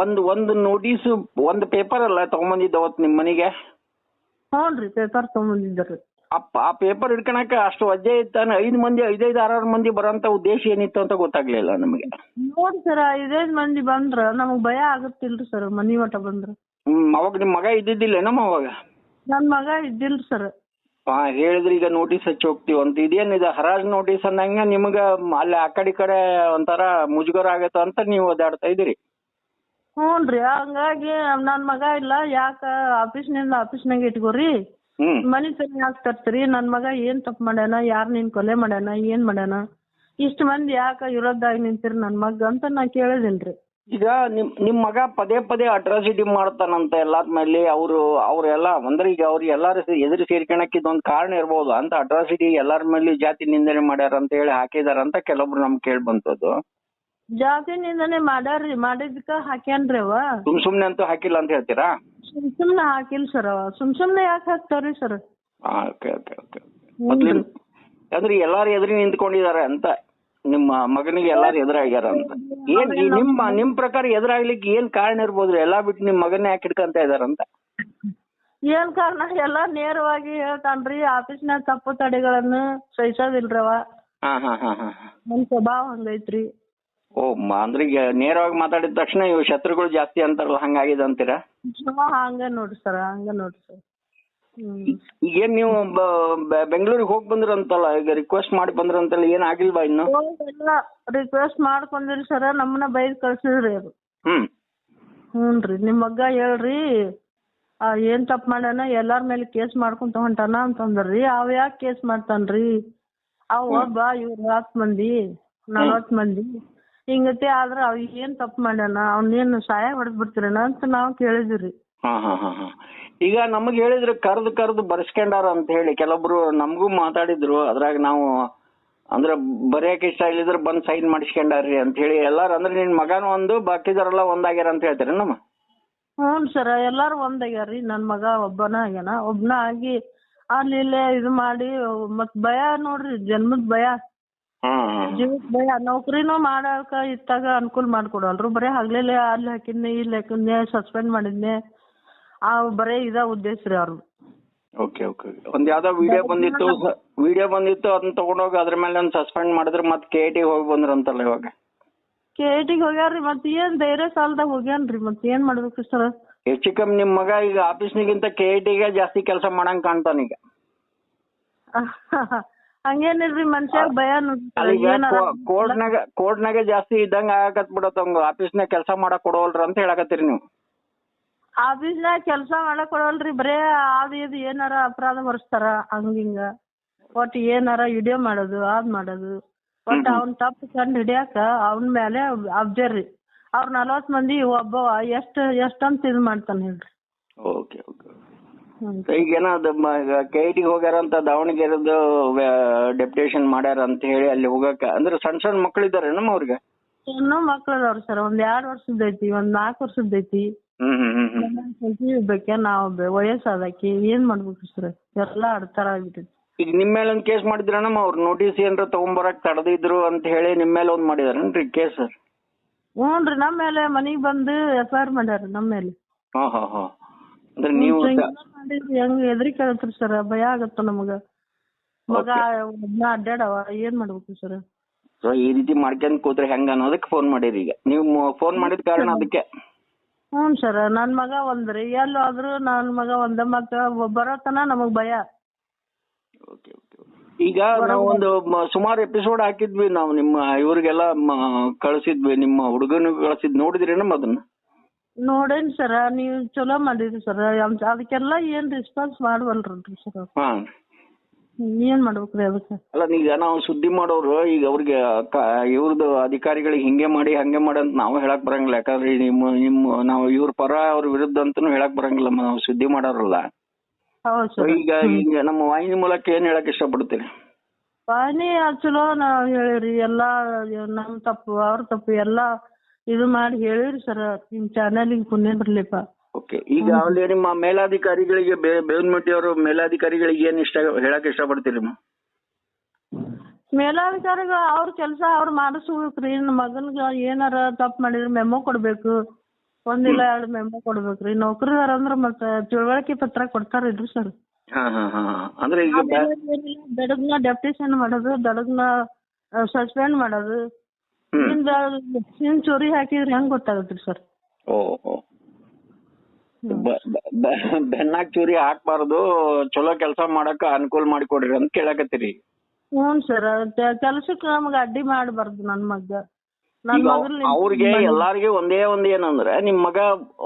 ಒಂದ್ ಒಂದ್ ನೋಟಿಸ್ ಒಂದ್ ಪೇಪರ್ ಅಲ್ಲ ತಗೊಂಬಂದಿದ್ದ ಅವತ್ ನಿಮ್ ಮನೆಗೆ? ಹ್ಞೂನ್ರಿ ಪೇಪರ್ ತಗೊಂಬಂದಿದ್ದರಿ. ಅಪ್ಪ ಆ ಪೇಪರ್ ಹಿಡ್ಕೊಳಕ ಅಷ್ಟು ಅಜ್ಜೆ ಇತ್ತಾನೆ ಐದ್ ಮಂದಿ ಐದೈದು ಆರಾರು ಮಂದಿ ಬರೋಂತ ಉದ್ದೇಶ ಏನಿತ್ತು ಅಂತ ಗೊತ್ತಾಗ್ಲಿಲ್ಲ ನಮಗೆ. ನೋಡಿ ಸರ್ ಐದೈದ್ ಮಂದಿ ಬಂದ್ರ ನಮಗ್ ಭಯ ಆಗತ್ತಿಲ್ರಿ ಸರ್ ಮನಿ ಮಠ ಬಂದ್ರ. ಹ್ಮ್ ಅವಾಗ ನಿಮ್ ಮಗ ಇದ್ದಿದ್ದಿಲ್ಲ ನಮ್ಮ ಅವಾಗ? ನನ್ ಮಗ ಇದ್ದಿಲ್ರಿ ಸರ್ ಹಾ ಹೇಳಿದ್ರಿ ಈಗ ನೋಟಿಸ್ ಹಚ್ಚಿ ಹೋಗ್ತೀವಿ ಅಂತ. ಇದೇನಿದೆ ಹರಾಜ್ ನೋಟಿಸ್ ಅಂದಂಗ ನಿಮ್ಗ ಅಲ್ಲಿ ಆ ಕಡೆ ಈ ಕಡೆ ಒಂಥರ ಮುಜುಗರ ಆಗತ್ತ ಅಂತ ನೀವು ಓದಾಡ್ತಾ ಇದೀರಿ ಹ್ಞೂನ್ರಿ ಹಂಗಾಗಿ ನನ್ ಮಗ ಇಲ್ಲ ಯಾಕ ಆಫೀಸ್ನಿಂದ ಆಫೀಸ್ನಾಗ ಇಟ್ಕೋರಿ? ಮನಿ ಸರಿ ಯಾಕೆ ತರ್ತೀರಿ ನನ್ ಮಗ ಏನ್ ತಪ್ಪು ಮಾಡ್ಯಾನ ಯಾರ್ ನಿನ್ ಕೊಲೆ ಮಾಡ್ಯಾನ ಏನ್ ಮಾಡ್ಯಾನ? ಇಷ್ಟ್ ಮಂದಿ ಯಾಕ ಇರೋದಾಗಿ ನಿಂತಿರಿ ನನ್ ಮಗ ಅಂತ ನಾ ಕೇಳಿದಿನ್ರಿ. ಈಗ ನಿಮ್ ನಿಮ್ ಮಗ ಪದೇ ಪದೇ ಅಟ್ರಾಸಿಟಿ ಮಾಡ್ತಾನಂತ ಎಲ್ಲಾರ ಮೇಲೆ ಅವರು ಅವ್ರೆಲ್ಲ ಅಂದ್ರೆ ಈಗ ಅವ್ರು ಎಲ್ಲಾರು ಎದುರು ಸೇರ್ಕೊಳಕ್ ಇದೊಂದ್ ಕಾರಣ ಇರ್ಬೋದು. ಅಂತ ಅಟ್ರಾಸಿಟಿ ಎಲ್ಲಾರ ಮೇಲೆ ಜಾತಿ ನಿಂದನೆ ಮಾಡ್ಯಾರ ಅಂತ ಹೇಳಿ ಹಾಕಿದಾರ ಅಂತ ಕೆಲವೊಬ್ರು ನಮ್ಗೆ ಕೇಳಿ ಬಂತದ್ದು ಜಾತಿ ನಿಂದನೆ ಮಾಡ್ಯಾರ್ರಿ ಮಾಡಿದ್ಕ ಹಾಕ್ಯಾನ್ರಿ ಅವ. ಸುಮ್ ಸುಮ್ನೆ ಅಂತೂ ಹಾಕಿಲ್ಲ ಅಂತ ಹೇಳ್ತೀರಾ? ಸುಮ್ನೆ ಹಾಕಿಲ್ಲ ಸರ್ ಸುಮ್ ಸುಮ್ನೆ ಯಾಕೆ ಹಾಕ್ತಾವ್ರಿ ಸರ್ ಓಕೆ ಓಕೆ ಓಕೆ. ಮೊದ್ಲಿನ ಅಂದ್ರೆ ಎಲ್ಲಾರು ಎದುರು ನಿಂತ್ಕೊಂಡಿದ್ದಾರೆ ಅಂತ. ನಿಮ್ಮ ಮಗನಿಗೆ ಎಲ್ಲಾರು ಎದುರಾಗ್ಯಾರ ಅಂತ. ಏನ್ ಈ ನಿಮ್ಮ ನಿಮ್ ಪ್ರಕಾರ ಎದುರಾಗ್ಲಿಕ್ಕೆ ಏನ್ ಕಾರಣ ಇರ್ಬೋದ್ರಿ? ಎಲ್ಲಾ ಬಿಟ್ಟು ನಿಮ್ ಮಗನ್ನ ಯಾಕೆ ಇದಾರ ಇದಾರಂತ ಏನ್ ಕಾರಣ? ಎಲ್ಲಾ ನೇರವಾಗಿ ಹೇಳ್ತಾನ್ರಿ ಆಫೀಸ್ನಾಗ ತಪ್ಪು ತಡೆಗಳನ್ನ ಸಹಿಸೋದಿಲ್ರವ. ಹಾ ಹಾ ಹಾ ಹಾ. ನನ್ ಸ್ವಭಾವ ಹಂಗೈತ್ರಿ. ಓ ಮ- ಅಂದ್ರೆ ಈಗ ನೇರವಾಗಿ ಮಾತಾಡಿದ ತಕ್ಷಣ ಇವು ಶತ್ರುಗಳು ಜಾಸ್ತಿ ಅಂತಾರಲ್ಲ ಹಂಗಾಗಿದೆ ಅಂತೀರಾ? ಹಂಗ ನೋಡ್ರಿ ಸರ್ ಹಂಗ ನೋಡ್ರಿ ಸರ್ ಏನ್ ಈಗೇನ್ ನೀವು ಬೆಂಗಳೂರಿಗೆ ಹೋಗಿ ಬಂದ್ರಂತಲ್ಲ ಈಗ ರಿಕ್ವೆಸ್ಟ್ ಮಾಡಿ ಬಂದ್ರಂತಲ್ಲ ಏನ್ ಆಗಿಲ್ವಾ ಇನ್ನು? ಎಲ್ಲ ರಿಕ್ವೆಸ್ಟ್ ಮಾಡ್ಕೊಂಡಿರಿ ಸರ್ ನಮ್ಮನ್ನ ಬೈದ್ ಕಳ್ಸಿದ್ರಿ ಅದು. ಹ್ಮ್. ಹ್ಞೂನ್ರಿ ನಿಮ್ ಮಗ್ಗ ಹೇಳ್ರಿ ಆ ಏನ್ ತಪ್ಪ್ ಮಾಡ್ಯಾನ ಎಲ್ಲಾರ್ ಮೇಲೆ ಕೇಸ್ ಮಾಡ್ಕೊಂತ ಹೊಂಟಾನ ಅಂತಂದ್ರಿ ಅವ ಯಾಕ್ ಕೇಸ್ ಮಾಡ್ತಾನ್ರಿ? ಅವ್ ಒಬ್ಬ ಇವ್ರ ಹತ್ತ್ ಮಂದಿ ನಲವತ್ತ್ ಮಂದಿ. ಹಿಂಗತಿ ಆದ್ರ ಅವ್ ಏನ್ ತಪ್ಪು ಮಾಡ್ಯಾನ ಅವ್ನೇನ್ ಸಹಾಯ ಹೊಡೆದ್ ಅಂತ ನಾವ್ ಕೇಳಿದ್ವಿ ಹಾ ಹಾ ಹಾ ಹಾ. ಈಗ ನಮಗ್ ಹೇಳಿದ್ರು ಕರ್ದು ಕರ್ದು ಬರ್ಸ್ಕೊಂಡಾರ ಅಂತ ಹೇಳಿ ಕೆಲವೊಬ್ರು ನಮಗೂ ಮಾತಾಡಿದ್ರು ಅದ್ರಾಗ ನಾವು ಅಂದ್ರೆ ಬರೆಯಕ್ಕೆ ಇಷ್ಟ ಇಲ್ಲಿದ್ರೆ ಬಂದ್ ಸೈನ್ ಮಾಡಿಸ್ಕೊಂಡಾರ್ರಿ ಅಂತ ಹೇಳಿ ಎಲ್ಲಾರು ಅಂದ್ರೆ ನಿನ್ ಮಗನ ಒಂದು ಬಾಕಿದಾರೆಲ್ಲ ಒಂದಾಗ್ಯಾರ ಅಂತ ಹೇಳ್ತೀರಿ ನಮ್ಮ? ಹ್ಞೂ ಸರ್ ಎಲ್ಲಾರು ಒಂದಾಗ್ಯಾರ್ರಿ. ನನ್ ಮಗ ಒಬ್ಬನ ಆಗ್ಯಾನ ಒಬ್ನ ಆಗಿ ಅಲ್ಲಿ ಇಲ್ಲೇ ಇದು ಮಾಡಿ ಮತ್ ಭಯ ನೋಡ್ರಿ ಜನ್ಮದ್ ಭಯ. ನೌಕರಿನೂ ಮಾಡಾಕ ಇತ್ತಾಗ ಅನುಕೂಲ ಮಾಡ್ಕೊಡಲ್ರು. ಬರೇ ಹಗ್ಲೆಲೆ ಅಲ್ಲಿ ಹಾಕಿದ್ನೆ ಇಲ್ಲಿ ಹಾಕಿದ್ನೆ ಸಸ್ಪೆಂಡ್ ಮಾಡಿದ್ನೆ. ಆ ಬರೇ ಇದ ಉದ್ದೇಶ ರೀ ಅವ್ರದ್ದು ಓಕೆ ಓಕೆ ಒಂದ್ ಯಾವ್ದೋ ವಿಡಿಯೋ ಬಂದಿತ್ತು ವಿಡಿಯೋ ಬಂದಿತ್ತು ಅದನ್ನ ತಗೊಂಡೋಗಿ ಅದ್ರ ಮೇಲೆ ಒಂದ್ ಸಸ್ಪೆಂಡ್ ಮಾಡಿದ್ರೆ ಮತ್ತೆ ಕೆ ಟಿ ಹೋಗಿ ಬಂದ್ರಂತಲ್ಲ ಇವಾಗ? ಕೆ ಟಿಗ್ ಹೋಗ್ಯಾರ್ರಿ ಮತ್ತೆ ಏನ್ ಧೈರ್ಯ ಸಾಲದಾಗ ಹೋಗ್ಯಾನ್ರಿ ಮತ್ತೆ ಏನ್ ಮಾಡ್ಬೇಕು ಸರ್ ಹೆಚ್ಚು ಕಮ್ಮಿ ನಿಮ್ ಮಗ ಈಗ ಆಫೀಸ್ನಿಗಿಂತ ಕೆ ಟಿಗೆ ಜಾಸ್ತಿ ಕೆಲಸ ಮಾಡಂಗ್ ಕಾಣ್ತಾನೀಗ ಹಂಗೇನಿಲ್ರಿ ಮನ್ಷ್ಯಾಗ ಭಯ ಕೋರ್ಟ್ನಾಗ ಕೋರ್ಟ್ನಾಗ ಜಾಸ್ತಿ ಇದ್ದಂಗ ಆಗಕತ್ ಬಿಡತ್ತಂಗ ಆಫೀಸ್ನಾಗ ಕೆಲಸ ಮಾಡಕ್ ಕೊಡೋಲ್ರಿ ಅಂತ ಹೇಳಕತ್ತೀರಿ ನೀವು. ಆಫೀಸ್ನಾಗ ಕೆಲಸ ಮಾಡಕ್ ಕೊಡವಲ್ರಿ. ಬರೇ ಅದು ಇದು ಏನಾರ ಅಪರಾಧ ಹೊರಸ್ತಾರ ಹಂಗ ಹಿಂಗ. ಒಟ್ ಏನಾರ ವಿಡಿಯೋ ಮಾಡೋದು ಅದ್ ಮಾಡೋದು. ಒಟ್ ಅವ್ನ್ ತಪ್ಪು ಕಂಡ್ ಹಿಡಿಯಾಕ ಅವನ್ ಮೇಲೆ ಅಬ್ಜರ್ ರೀ ಅವ್ರ ನಲವತ್ತ್ ಮಂದಿ ಒಬ್ಬ ಎಷ್ಟ್ ಎಷ್ಟಂತ ಇದ್ ಮಾಡ್ತಾನ ಹೇಳ್ರಿ. Okay okay. ಹ್ಮ್. ಈಗ ಏನದು ಕೆ ಟಿ ಹೋಗ್ಯಾರ ಅಂತ ದಾವಣಗೆರೆದು ಡೆಪ್ಯುಟೇಷನ್ ಮಾಡ್ಯಾರ ಅಂತ ಹೇಳಿ ಅಲ್ಲಿ ಹೋಗಾಕ ಅಂದ್ರೆ ಸಣ್ಣ ಸಣ್ಣ ಇದ್ದಾರೆ ನಮ್ಮ ಅವ್ರಿಗೆ? ಇನ್ನೂ ಮಕ್ಳು ಅದಾವ್ರಿ ಸರ್ ಒಂದ್ ಎರಡ್ ವರ್ಷದ ಐತಿ ಒಂದ್ ನಾಲ್ಕು ವರ್ಷದ ಐತಿ. ಬೇಕೆ ನಾವ್ ವಯಸ್ಸಾದಕ್ಕೆ ಏನ್ ಮಾಡ್ಬೇಕು ಸರ್? ಎಲ್ಲಾ ಅಡ್ತಾರ ಆಗ್ಬಿಟ್ಟೈತಿ ಈಗ ನಿಮ್ ಮೇಲೆ ಒಂದ್ ಕೇಸ್ ಮಾಡಿದ್ರನಮ್ಮ ಅವ್ರ ನೋಟಿಸ್ ಏನ್ರ ತಗೊಂಬರಕ್ ತಡೆದಿದ್ರು ಅಂತ ಹೇಳಿ ನಿಮ್ ಮೇಲೆ ಒಂದ್ ಮಾಡಿದಾರೇನ್ರಿ ಕೇಸ್? ಹ್ಞೂನ್ರಿ ನಮ್ಮ ಮೇಲೆ ಮನಿಗ್ ಬಂದು ಎಫ್ ಐ ಆರ್ ಮಾಡ್ಯಾರ ನಮ್ ಮೇಲೆ. ಹಾ ಹಾ ಹಾ. ಅಂದ್ರೆ ನೀವು ಹೆಂಗ್ ಹೆದ್ರಿಕೆ ಆಗತ್ರಿ ಸರ್ ಭಯ ಆಗತ್ತ ನಮಗ? ಮಗ ಒಬ್ನ ಅಡ್ಡಾಡವ ಏನ್ ಮಾಡ್ಬೇಕ್ರಿ ಸರ್ ಸೊ ಈ ರೀತಿ ಮಾಡ್ಕೊಂಡ್ ಕೂತ್ರೆ ಹೆಂಗ ಅನ್ನೋದಕ್ಕೆ ಫೋನ್ ಮಾಡಿರಿ ಈಗ. ನೀವು ಫೋನ್ ಮಾಡಿದ ಕಾರಣ ಅದಕ್ಕೆ. ಹ್ಞೂ ಸರ್ ನನ್ ಮಗ ಒಂದ್ರಿ. ಎಲ್ಲಾದ್ರೂ ನನ್ ಮಗ ಒಂದ ಮತ್ತ ಬರೋತನ ನಮಗ್ ಭಯ. ಓಕೆ ಓಕೆ ಈಗ ನಾವು ಒಂದು ಸುಮಾರು ಎಪಿಸೋಡ್ ಹಾಕಿದ್ವಿ ನಾವು ನಿಮ್ಮ ಇವರಿಗೆಲ್ಲ ಕಳ್ಸಿದ್ವಿ ನಿಮ್ಮ ಹುಡುಗನಿಗೆ ಕಳ್ಸಿದ್ ನೋಡಿದ್ರಿ ನಮ್ಮ ಅದನ್ನ? ನೋಡೇನ್ ಸರ ನೀವ್ ಚಲೋ ಮಾಡಿದ್ರಿ ಸರ್. ಅದಕ್ಕೆಲ್ಲ ಏನ್ ರೆಸ್ಪಾನ್ಸ್ ಮಾಡ್ವಲ್ರಿ ಸರ್. ಹಾ. ಏನ್ ಮಾಡ್ಬೇಕ್ರಿ ಅದಕ್ಕೆ? ಅಲ್ಲ ಈಗ ನಾವು ಸುದ್ದಿ ಮಾಡೋರು ಈಗ ಅವ್ರಿಗೆ ಕ- ಇವ್ರದ್ದು ಅಧಿಕಾರಿಗಳಿಗೆ ಹಿಂಗೆ ಮಾಡಿ ಹಂಗೆ ಮಾಡಿ ಅಂತ ನಾವು ಹೇಳಕ್ ಬರಂಗಿಲ್ಲ. ಯಾಕಂದ್ರೆ ನಿಮ್ಮ ನಿಮ್ಮ ನಾವು ಇವ್ರ ಪರ ಅವ್ರ ವಿರುದ್ಧ ಅಂತಾನು ಹೇಳಕ್ ಬರಂಗಿಲ್ಲ. ನಾವು ಸುದ್ದಿ ಮಾಡೋರಲ್ಲ. ಹೌದ್ So ಸರ್ ಈಗ ಈಗ ನಮ್ಮ ವಾಹಿನಿ ಮೂಲಕ ಏನ್ ಹೇಳಕ್ ಇಷ್ಟಪಡ್ತೀರಿ? ಪಾನಿ ಚಲೋ ನಾವ್ ಹೇಳಿರಿ ಎಲ್ಲಾ ನಮ್ ತಪ್ಪು ಅವ್ರ ತಪ್ಪು ಎಲ್ಲಾ ಇದು ಮಾಡಿ ಹೇಳಿರಿ ಸರ್ ನಿಮ್ ಚಾನಲಿಗೆ ಪುಣ್ಯ ಬರ್ಲಿಪ್ಪ. ಓಕೆ ಈಗ ಅಲ್ಲಿ ನಿಮ್ಮ ಮೇಲಾಧಿಕಾರಿಗಳಿಗೆ ಬೇವನಮಟ್ಟಿ ಅವರು ಮೇಲಾಧಿಕಾರಿಗಳಿಗೆ ಏನ್ ಇಷ್ಟ ಹೇಳಕ್ ಇಷ್ಟಪಡ್ತೀರಿ ನೀವು? ಮೇಲಾಧಿಕಾರಿಗಳು ಅವ್ರ ಕೆಲಸ ಅವ್ರು ಮಾಡಿಸ್ಬೇಕ್ರಿ ನಮ್ಮ ಮಗನ್ಗ ಏನಾರ ತಪ್ಪು ಮಾಡಿದ್ರೆ ಮೆಮೊ ಕೊಡ್ಬೇಕು. ಒಂದಿಲ್ಲ ಎರಡು ಮೆಮೊ ಕೊಡ್ಬೇಕ್ರಿ. ನೌಕರಿದಾರ ಅಂದ್ರ ಮತ್ತ ತಿಳುವಳಿಕೆ ಪತ್ರ ಕೊಡ್ತಾರಿಲ್ರಿ ಸರ್. ಅಂದ್ರೆ ಈಗ ದಡಗ್ನ ಡೆಪ್ಟೇಷನ್ ಮಾಡೋದು ಬೆಳಗ್ನ ಸಸ್ಪೆಂಡ್ ಮಾಡೋದು. ಹ್ಮ್. ಹಿಂದ್ ಚೋರಿ ಹಾಕಿದ್ರೆ ಹೆಂಗ್ ಗೊತ್ತಾಗುತ್ತೆ ಸರ್? ಓ ಓ. ಬ- ಬ- ಬ- ಬೆನ್ನಾಗ್ ಚೂರಿ ಹಾಕ್ಬಾರ್ದು ಚಲೋ ಕೆಲಸ ಮಾಡಕ ಅನುಕೂಲ ಮಾಡಿಕೊಡ್ರಿ ಅಂತ ಕೇಳಕತ್ತೀರಿ. ಹ್ಞೂ ಸರ್ ಕೆಲಸಕ್ಕೆ ನಮ್ಗ ಅಡ್ಡಿ ಮಾಡಬಾರ್ದು ನನ್ ಮಗ. ಅವ್ರಿಗೆ ಎಲ್ಲಾರ್ಗೆ ಒಂದೇ ಒಂದ್ ಏನಂದ್ರೆ ನಿಮ್ ಮಗ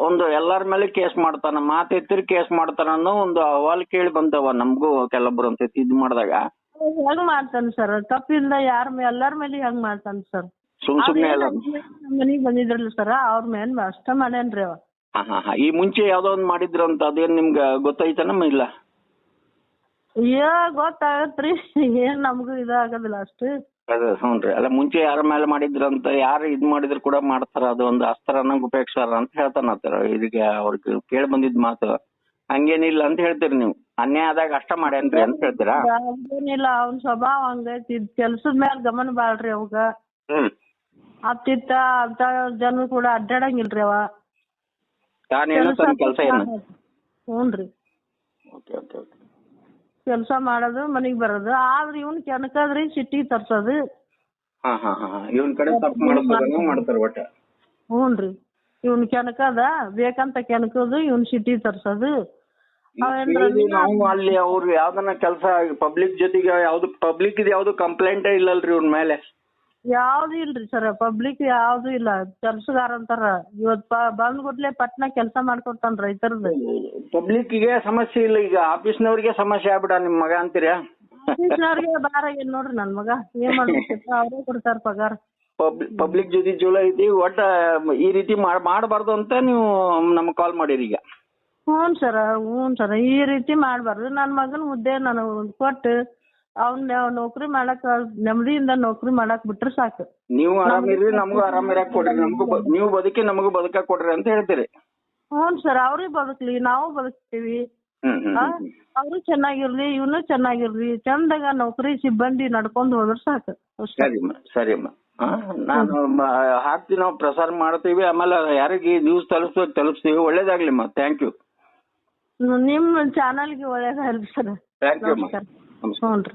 ಒಂದು ಎಲ್ಲಾರ ಮೇಲೆ ಕೇಸ್ ಮಾಡ್ತಾನ ಮಾತ್ ಎತ್ತಿರಿ ಕೇಸ್ ಮಾಡ್ತಾನ ಅನ್ನೋ ಒಂದು ಅಹವಾಲ್ ಕೇಳಿ ಬಂದವ ನಮಗೂ ಕೆಲವೊಬ್ರು ಅಂತ ಇದ್ ಮಾಡಿದಾಗ. ಹೆಂಗ್ ಮಾಡ್ತಾನೆ ಸರ್? ತಪ್ಪಿಂದ ಯಾರ ಎಲ್ಲಾರ ಮೇಲೆ ಹೆಂಗ್ ಮಾಡ್ತಾನೆ ಸರ್? ಸುಮ್ ಸುಮ್ನೆ ಎಲ್ಲ ಮನೆಗ್ ಬಂದಿದ್ರಲ್ಲ ಸರ್ ಅವ್ರ ಮೇಲ್ ಅಷ್ಟ ಮಾಡ್ಯಾನ್ರಿ ಅವ ಹಾ ಹಾ ಹಾ. ಈ ಮುಂಚೆ ಯಾವ್ದೋ ಒಂದ್ ಮಾಡಿದ್ರಂತ ಅದೇನ್ ನಿಮ್ಗ ಗೊತ್ತೈತನಮ್ಮ ಇಲ್ಲ? ಏ ಗೊತ್ತಾಗತ್ರಿ. ಏನ್ ನಮಗೂ ಇದಾಗದಿಲ್ಲ ಅಷ್ಟು. ಅದೇ ಹ್ಞೂನ್ರಿ ಅಲ್ಲ ಮುಂಚೆ ಯಾರ ಮೇಲೆ ಮಾಡಿದ್ರಂತ ಯಾರು ಇದ್ ಮಾಡಿದ್ರು ಕೂಡ ಮಾಡ್ತಾರ. ಅದು ಒಂದು ಅಸ್ತ್ರನ ಉಪಯೋಗಿಸ್ತಾರ ಅಂತ ಹೇಳ್ತಾನತ್ತಾರ ಇದಕ್ಕೆ ಅವ್ರಿಗೆ ಕೇಳಿ ಬಂದಿದ್ ಮಾತು. ಹಂಗೇನಿಲ್ಲ ಅಂತ ಹೇಳ್ತೀರಿ ನೀವು. ಅನ್ಯಾಯ ಆದಾಗ ಅಷ್ಟ ಮಾಡ್ಯಾನ್ರಿ ಅಂತ ಹೇಳ್ತೀರಾ? ಏನಿಲ್ಲ ಅವ್ನ ಸ್ವಭಾವ ಹಂಗೈತಿ. ಕೆಲ್ಸದ ಮೇಲೆ ಗಮನ ಬಾಳ್ರಿ ಅವಾಗ. ಹ್ಮ್. ಅತ್ತಿತ್ತ ಅಂತ ಜನ ಕೂಡ ಅಡ್ಡಾಡಂಗಿಲ್ರಿ ಅವ. ತನ್ನ ಕೆಲಸ ಏನು? ಹ್ಞೂನ್ರಿ ಓಕೆ ಓಕೆ ಓಕೆ. ಕೆಲ್ಸ ಮಾಡೋದು ಮನಿಗ್ ಬರೋದು. ಆದ್ರ ಇವ್ನ್ ಕೆಣಕದ್ರಿ ಸಿಟಿ ತರ್ಸೋದು. ಹಾ ಹಾ ಹಾ ಇವನ್ ಕಡೆ ತಪ್ಪು ಮಾಡ್ತಾರ ಮಾಡ್ತಾರ ಒಟ್ಟ. ಹ್ಞೂನ್ರಿ ಇವ್ನ್ ಕೆಣಕದ ಬೇಕಂತ ಕೆಣಕೋದು ಇವನ್ ಸಿಟಿ ತರ್ಸೋದು. ಇದು ನಾವು ಅಲ್ಲಿ ಅವ್ರು ಯಾವ್ದನ್ನ ಕೆಲಸ ಪಬ್ಲಿಕ್ ಜೊತೆಗೆ ಯಾವ್ದು ಪಬ್ಲಿಕ್ ಇದು ಯಾವ್ದು ಕಂಪ್ಲೇಂಟೇ ಇಲ್ಲಲ್ರಿ ಇವ್ನ ಮೇಲೆ. ಯಾವ್ದು ಇಲ್ರಿ ಸರ್ ಪಬ್ಲಿಕ್ ಯಾವ್ದು ಇಲ್ಲ. ಕೆಲ್ಸಗಾರ ಅಂತಾರ. ಇವತ್ ಬಂದ್ ಗುಡ್ಲೆ ಪಟ್ನ ಕೆಲ್ಸ ಮಾಡ್ಕೊತಾನ ರೈತರದ್ದು ಪಬ್ಲಿಕ್ಗೆ ಸಮಸ್ಯೆ ಇಲ್ಲ ಈಗ ಆಫೀಸ್ನವ್ರಿಗೆ ಸಮಸ್ಯೆ ಆಗ್ಬಿಡ ನಿಮ್ ಮಗ ಅಂತೀರಾ? ಆಫೀಸ್ನವ್ರಿಗೆ ಬಾರ ಏನ್ ನೋಡ್ರಿ ನನ್ ಮಗ? ಏನ್ ಮಾಡ್ಬೇಕಿತ್ತು ಅವ್ರೇ ಕೊಡ್ತಾರ ಪಗಾರ. ಪಬ್ಲಿಕ್ ಜೊತೆ ಜೋಳ ಐತಿ ಒಟ್ಟ ಈ ರೀತಿ ಮಾಡ್- ಮಾಡಬಾರ್ದು ಅಂತ ನೀವು ನಮ್ಗೆ ಕಾಲ್ ಮಾಡಿರಿ ಈಗ. ಹ್ಞೂ ಸರ್ ಹ್ಞೂ ಸರ್ ಈ ರೀತಿ ಮಾಡ್ಬಾರ್ದು. ನನ್ ಮಗನ್ ಮುದ್ದೆ ನಾನು ಕೊಟ್ಟು ಅವ್ನ ನೌಕರಿ ಮಾಡಕ್ ನೆಮ್ಮದಿಯಿಂದ ನೌಕರಿ ಮಾಡಕ್ ಬಿಟ್ರ ಸಾಕು. ನೀವು ಆರಾಮಿರ್ರಿ ನಮಗೂ ಆರಾಮಿರಾಕ್ ಕೊಡ್ರಿ. ನಮಗೂ ನೀವು ಬದುಕಿ ನಮಗೂ ಬದುಕಾಕ್ ಕೊಡ್ರಿ ಅಂತ ಹೇಳ್ತೀರಿ. ಹ್ಞೂ ಸರ್ ಅವ್ರಿಗೆ ಬದುಕ್ಲಿ ನಾವು ಬದುಕ್ತೀವಿ. ಹ್ಮ್ ಹ್ಮ್ ಆ? ಹ್ಮ್. ಅವ್ರು ಚೆನ್ನಾಗಿರ್ಲಿ ಇವನು ಚೆನ್ನಾಗಿರ್ಲಿ ಚಂದಾಗ ನೌಕರಿ ಸಿಬ್ಬಂದಿ ನಡ್ಕೊಂಡು ಹೋದ್ರ ಸಾಕು. ಅಷ್ಟೇ. ಸರಿಮ್ಮ ಸರಿಮ್ಮ ಆ, ನಾನು ಮ- ಹಾಕ್ತೀವಿ ನಾವು ಪ್ರಸಾರ ಮಾಡ್ತೀವಿ ಆಮೇಲೆ ಯಾರಿಗೆ ನ್ಯೂಸ್ ತಲುಪಿಸ್ಬೇಕು ತಲುಪಿಸ್ತೀವಿ ಒಳ್ಳೇದಾಗ್ಲಿಮ್ಮ ಥ್ಯಾಂಕ್ ಯು ನಿಮ್ಮ ಚಾನಲ್ಗೆ ಒಳ್ಳೇದಾಗಲಿ ಸರ್. ಥ್ಯಾಂಕ್ ಯು ನಮಸ್ಕಾರ. ಹ್ಞೂ ರೀ.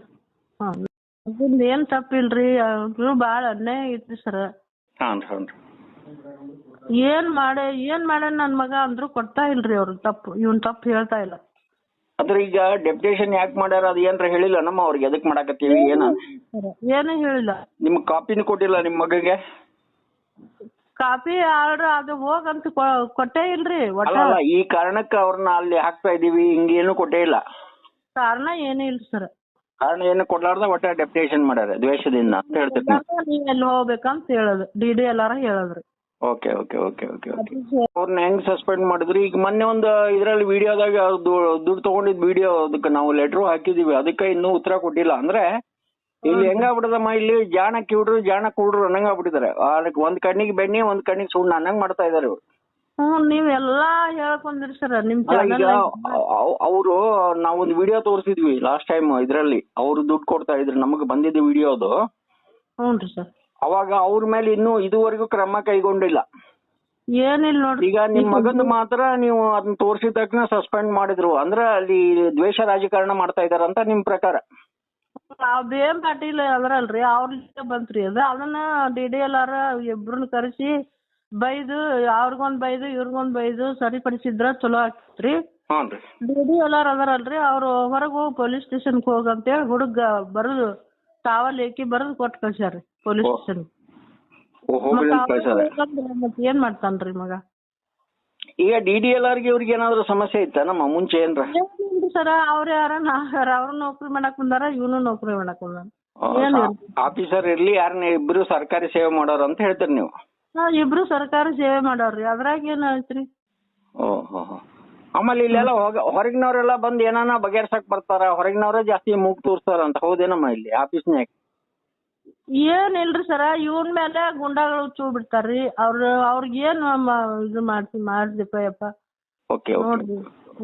ಹ್ಞೂ ಏನ್ ಏನು ತಪ್ಪಿಲ್ರಿ? ಅವ್ರು ಭಾಳ ಅನ್ಯಾಯ ಐತ್ರಿ ಸರ್. ಹಾಂ ಹ್ಞೂ ಏನ್ ಮಾಡೆ ಏನ್ ಮಾಡ್ಯಾನ ನನ್ ಮಗ ಅಂದ್ರು ಕೊಡ್ತಾ ಇಲ್ರಿ ಅವ್ರು ತಪ್ಪು. ಇವನ್ ತಪ್ಪು ಹೇಳ್ತಾ ಇಲ್ಲ. ಅದ್ರ ಈಗ ಡೆಪ್ಯುಟೇಷನ್ ಯಾಕೆ ಮಾಡ್ಯಾರ ಅದು ಏನ್ರ ಹೇಳಿಲ್ಲ ನಮ್ಮ ಅವ್ರಿಗೆ? ಎದಕ್ ಮಾಡಾಕತ್ತೀವಿ? ಏನ ಏನೂ? ಹೇಳಿಲ್ಲ ನಿಮ್ ಕಾಪಿನ ಕೊಟ್ಟಿಲ್ಲ ನಿಮ್ ಮಗಗೆ? ಕಾಪಿ ಆರ್ಡರ್ ಅದು ಹೋಗಂತ ಕೊ- ಕೊಟ್ಟೇ ಇಲ್ರಿ ಒಟ್ಟ. ಅಲ್ಲ ಅಲ್ಲ ಈ ಕಾರಣಕ್ಕೆ ಅವ್ರನ್ನ ಅಲ್ಲಿ ಹಾಕ್ತಾ ಇದೀವಿ ಹಿಂಗೇನು ಕೊಟ್ಟೇ ಇಲ್ಲ. ಕಾರಣ ಏನೂ ಇಲ್ಲ ಸರ್. ಕಾರಣ ಏನು ಕೊಡ್ಲಾರ್ದ ಒಟ್ಟ ಡೆಪ್ಟೇಷನ್ ಮಾಡ್ಯಾರ ದ್ವೇಷದಿಂದ ಅಂತ ಹೇಳ್ತೀನಿ ನೀವ್ ಎಲ್ಲಿ ಹೋಗ್ಬೇಕಂತ ಹೇಳೋದು. ಡಿ ಡಿ ಎಲ್ಲಾರ ಹೇಳೋದ್ರಿ. Okay okay okay okay okay ಅವ್ರನ್ನ ಹೆಂಗ್ ಸಸ್ಪೆಂಡ್ ಮಾಡಿದ್ರಿ? ಈಗ ಮೊನ್ನೆ ಒಂದು ಇದ್ರಲ್ಲಿ ವಿಡಿಯೋದಾಗ ದುಡ್ಡು ತಗೊಂಡಿದ್ ವಿಡಿಯೋ ಅದಕ್ಕೆ ನಾವು ಲೆಟರ್ ಹಾಕಿದೀವಿ. ಅದಕ್ಕೆ ಇನ್ನೂ ಉತ್ತರ ಕೊಟ್ಟಿಲ್ಲ. ಅಂದ್ರೆ ಇಲ್ಲಿ ಹೆಂಗಾಗ್ಬಿಡದಮ್ಮ? ಇಲ್ಲಿ ಜಾಣ ಕಿವುಡ್ರು ಜಾಣ ಕುಡ್ರು ಅನ್ನಂಗಾಗ್ಬಿಟ್ಟಿದ್ದಾರೆ ಅದಕ್ಕೆ ಒಂದ್ ಕಣ್ಣಿಗೆ ಬೆಣ್ಣೆ ಒಂದ್ ಕಣ್ಣಿಗೆ ಸುಣ್ಣ ಅನ್ನಂಗ್ ಮಾಡ್ತಾ ಇದಾರೆ ಇವ್ರು. ಹ್ಮ್ ನೀವ್ ಎಲ್ಲಾ ಹೇಳ್ಕೊಂಡ್ರಿ ಸರ್ ನಿಮ್ ಈಗ ಅವರು ನಾವೊಂದು ವಿಡಿಯೋ ತೋರಿಸಿದ್ವಿ ಲಾಸ್ಟ್ ಟೈಮ್ ಇದ್ರಲ್ಲಿ. ಅವ್ರು ದುಡ್ಡು ಕೊಡ್ತಾ ಇದ್ರು. ನಮಗೆ ಬಂದಿದ್ದ ವಿಡಿಯೋ ಅದು. ಹ್ಞೂನ್ರಿ ಸರ್ ಅವಾಗ ಅವ್ರ ಮೇಲೆ ಇನ್ನು ಇದುವರೆಗೂ ಕ್ರಮ ಕೈಗೊಂಡಿಲ್ಲ. ಏನಿಲ್ಲ ನೋಡ್ರಿ. ಈಗ ನಿಮ್ ಮಗಂದು ಮಾತ್ರ ನೀವು ಅದನ್ನ ತೋರಿಸಿದ ತಕ್ಷಣ ಸಸ್ಪೆಂಡ್ ಮಾಡಿದ್ರು. ಅಂದ್ರೆ ಅಲ್ಲಿ ದ್ವೇಷ ರಾಜಕಾರಣ ಮಾಡ್ತಾ ಇದಾರಂತ ನಿಮ್ ಪ್ರಕಾರ? ಅದೇನ್ ಇಲ್ಲ ಅದ್ರಲ್ರಿ ಅವ್ರ ಬಂತ್ರಿ. ಅದ ಅದನ್ನ ಡಿ ಡಿ ಎಲ್ ಆರ್ ಇಬ್ರನ್ನ ಕರೆಸಿ ಬೈದು ಅವ್ರಿಗೊಂದ್ ಬೈದು ಇವ್ರಿಗೊಂದ್ ಬೈದು ಸರಿಪಡಿಸಿದ್ರ ಚಲೋ ಆಗ್ತೈತ್ರಿ. ಹ್ಞೂ ರೀ. ಡಿ ಎಲ್ಲಾರು ಅದಾರಲ್ರಿ ಅವ್ರು ಹೊರಗ್ ಹೋಗಿ ಪೊಲೀಸ್ ಸ್ಟೇಷನ್ಗೆ ಹೋಗಂತೇಳಿ ಹುಡುಗ ಬರದು ತಾವಲ್ ಏಕಿ ಬರದು ಕೊಟ್ಟು ಕಳ್ಸ್ಯಾರಿ ಪೊಲೀಸ್ ಓ. ಸ್ಟೇಷನ್ ಹೋಗ್ಲಿ ಅಂತ ಕಳ್ಸದ ಮತ್ ಏನ್ ಮಾಡ್ತಾನ್ರಿ ಮಗ? ಈಗ ಡಿ ಡಿ ಎಲ್ ಆರ್ಗೆ ಇವ್ರಿಗೆ ಏನಾದ್ರು ಸಮಸ್ಯೆ ಇತ್ತ? ನಮ್ಮ ಮುಂಚೆ ಏನ್ರ? ಏನಿಲ್ರಿ ಸರ ಅವ್ರ ಯಾರ ನಾ ಯಾರ ಅವ್ರು ನೌಕರಿ ಮಾಡಕ್ ಬಂದಾರ ಇವನು ನೌಕರಿ ಮಾಡಕ್ ಬಂದಾನ. ಏನ್ ಆಫೀಸರ್ ಇರ್ಲಿ ಯಾರನ್ನ ಇಬ್ರು ಸರ್ಕಾರಿ ಸೇವೆ ಮಾಡೋರು ಅಂತ ಹೇಳ್ತೀರಿ ನೀವು. ನಾವ್ ಇಬ್ರು ಸರ್ಕಾರಿ ಸೇವೆ ಮಾಡೋರ್ರಿ. ಅದ್ರಾಗ ಏನ್ ಐತ್ರಿ? ಓಹೋ. ಆಮೇಲೆ ಇಲ್ಲೆಲ್ಲ ಹೊರಗಿನವರೆಲ್ಲ ಬಂದು ಏನಾನ ಬಗೆಹರ್ಸಕ್ ಬರ್ತಾರ? ಹೊರಗಿನವರೇ ಜಾಸ್ತಿ ಮೂಗ್ ತೋರಿಸ್ತಾರ ಅಂತ. ಹೌದೇನಮ್ಮ ಇಲ್ಲಿ ಆಫೀಸ್ನ್ಯಾಗ? ಏನ್ ಇಲ್ರಿ ಸರ ಇವನ್ ಮೇಲೆ ಗುಂಡಾಗಳು ಚೂ ಬಿಡ್ತಾರ್ರಿ ಅವ್ರ ಅವ್ರಿಗೇನ್ ಮ- ಇದು ಮಾಡ್ಸಿ ಮಾಡ್ರಿಪ್ಪ ಯಪ್ಪ? ಓಕೆ ನೋಡ್ರಿ.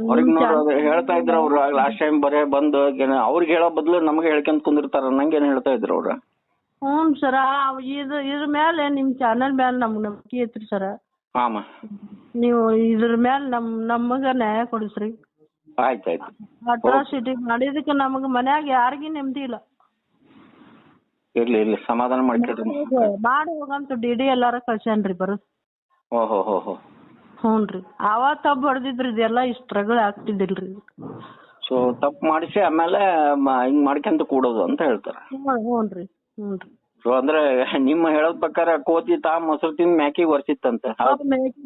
ಅವ್ರಿಗೆ ಹೇಳ್ತಾ ಇದ್ರು ಅವ್ರು. ಲಾಸ್ಟ್ ಟೈಮ್ ಬರೇ ಬಂದು ಏನ- ಅವ್ರಿಗೆ ಹೇಳೋ ಬದಲು ನಮಗೆ ಹೇಳ್ಕೊಂತ ಕುಂದಿರ್ತಾರ ಏನ್ ಹೇಳ್ತಾ ಇದ್ರು ಅವ್ರು? ಹ್ಞೂ ಸರ. ಇದು ಇದ್ರ ಮೇಲೆ ನಿಮ್ಮ ಚಾನಲ್ ಮೇಲೆ ನಮ್ಗೆ ನಂಬಿಕೆ ಐತ್ರಿ ಸರ. ನೀವು ಇದ್ರ ಮೇಲೆ ನಮ್ ನಮಗ ನ್ಯಾಯ ಕೊಡಿಸ್ರಿ. ಆಯ್ತು ಆಯ್ತು ಅಟ್ರಾಸಿಟಿ ಮಾಡಿದಕ್ಕೆ ನಮಗ ಮನ್ಯಾಗ ಯಾರಿಗೂ ನೆಮ್ಮದಿ ಇಲ್ಲ. ಇರ್ಲಿ ಇರ್ಲಿ. ಸಮಾಧಾನ ಮಾಡ್ಕೊಳ್ರಿ ಮಾಡಿ ಹೋಗಂತ ಡಿ ಡಿ ಎಲ್ಲಾರ ಕಳ್ಸ್ಯಾನ್ರಿ ಬರೋ. ಓಹೋ ಹೋ ಹೋ ಹ್ಞೂನ್ರಿ. ಅವ ತಪ್ಪು ಹೊಡೆದಿದ್ರಿ ಇದೆಲ್ಲ ಸ್ಟ್ರಗಲ್ ಆಗ್ತಿದ್ದಿಲ್ರಿ. ಸೊ ತಪ್ಪು ಮಾಡಿಸಿ ಆಮೇಲೆ ಹಿಂಗ್ ಮಾಡ್ಕೊಂತ ಕೂಡೋದು ಅಂತ ಹೇಳ್ತಾರೆ. ಹ್ಞೂ ಹ್ಞೂನ್ರಿ. ಸೊ ಅಂದ್ರೆ ನಿಮ್ಮ ಹೇಳೋದ್ ಪ್ರಕಾರ ಕೋತಿ ತಾ ಮೊಸರು ತಿಂದ್ ಮ್ಯಾಕಿಗ್ ಒರ್ಸಿತ್ತಂತೆ.